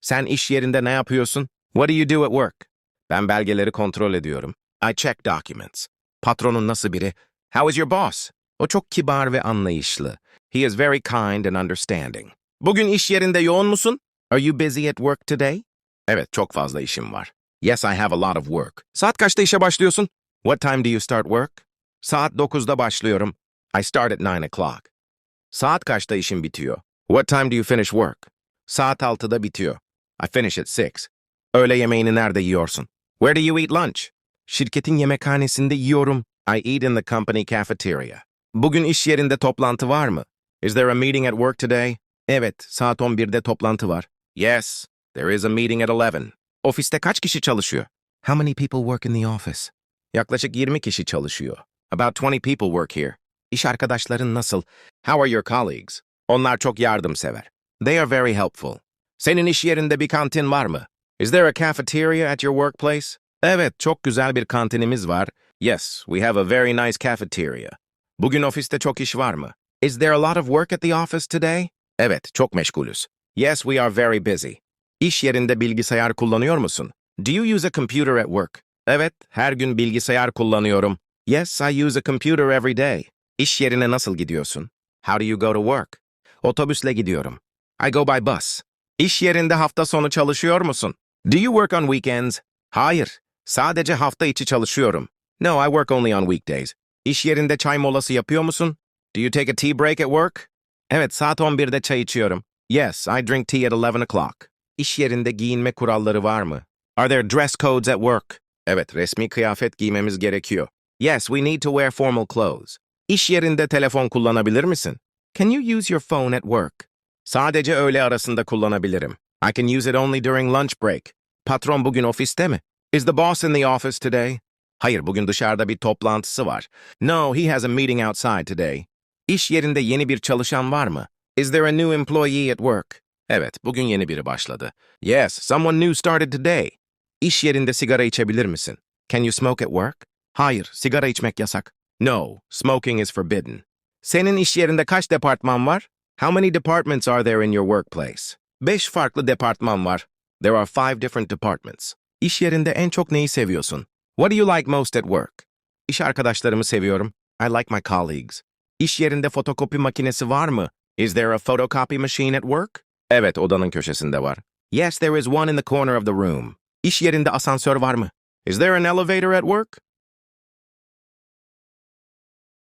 Sen iş yerinde ne yapıyorsun? What do you do at work? Ben belgeleri kontrol ediyorum. I check documents. Patronun nasıl biri? How is your boss? O çok kibar ve anlayışlı. He is very kind and understanding. Bugün iş yerinde yoğun musun? Are you busy at work today? Evet, çok fazla işim var. Yes, I have a lot of work. Saat kaçta işe başlıyorsun? What time do you start work? Saat 9'da başlıyorum. I start at 9 o'clock. Saat kaçta işin bitiyor? What time do you finish work? Saat 6'da bitiyor. I finish at 6. Öğle yemeğini nerede yiyorsun? Where do you eat lunch? Şirketin yemekhanesinde yiyorum. I eat in the company cafeteria. Bugün iş yerinde toplantı var mı? Is there a meeting at work today? Evet, saat 11'de toplantı var. Yes, there is a meeting at 11. Ofiste kaç kişi çalışıyor? How many people work in the office? Yaklaşık 20 kişi çalışıyor. About 20 people work here. İş arkadaşların nasıl? How are your colleagues? Onlar çok yardımsever. They are very helpful. Senin iş yerinde bir kantin var mı? Is there a cafeteria at your workplace? Evet, çok güzel bir kantinimiz var. Yes, we have a very nice cafeteria. Bugün ofiste çok iş var mı? Is there a lot of work at the office today? Evet, çok meşgulüz. Yes, we are very busy. İş yerinde bilgisayar kullanıyor musun? Do you use a computer at work? Evet, her gün bilgisayar kullanıyorum. Yes, I use a computer every day. İş yerine nasıl gidiyorsun? How do you go to work? Otobüsle gidiyorum. I go by bus. İş yerinde hafta sonu çalışıyor musun? Do you work on weekends? Hayır, sadece hafta içi çalışıyorum. No, I work only on weekdays. İş yerinde çay molası yapıyor musun? Do you take a tea break at work? Evet, saat 11'de çay içiyorum. Yes, I drink tea at 11 o'clock. İş yerinde giyinme kuralları var mı? Are there dress codes at work? Evet, resmi kıyafet giymemiz gerekiyor. Yes, we need to wear formal clothes. İş yerinde telefon kullanabilir misin? Can you use your phone at work? Sadece öğle arasında kullanabilirim. I can use it only during lunch break. Patron bugün ofiste mi? Is the boss in the office today? Hayır, bugün dışarıda bir toplantısı var. No, he has a meeting outside today. İş yerinde yeni bir çalışan var mı? Is there a new employee at work? Evet, bugün yeni biri başladı. Yes, someone new started today. İş yerinde sigara içebilir misin? Can you smoke at work? Hayır, sigara içmek yasak. No, smoking is forbidden. Senin iş yerinde kaç departman var? How many departments are there in your workplace? Beş farklı departman var. There are five different departments. İş yerinde en çok neyi seviyorsun? What do you like most at work? İş arkadaşlarımı seviyorum. I like my colleagues. İş yerinde fotokopi makinesi var mı? Is there a photocopy machine at work? Evet, odanın köşesinde var. Yes, there is one in the corner of the room. İş yerinde asansör var mı? Is there an elevator at work?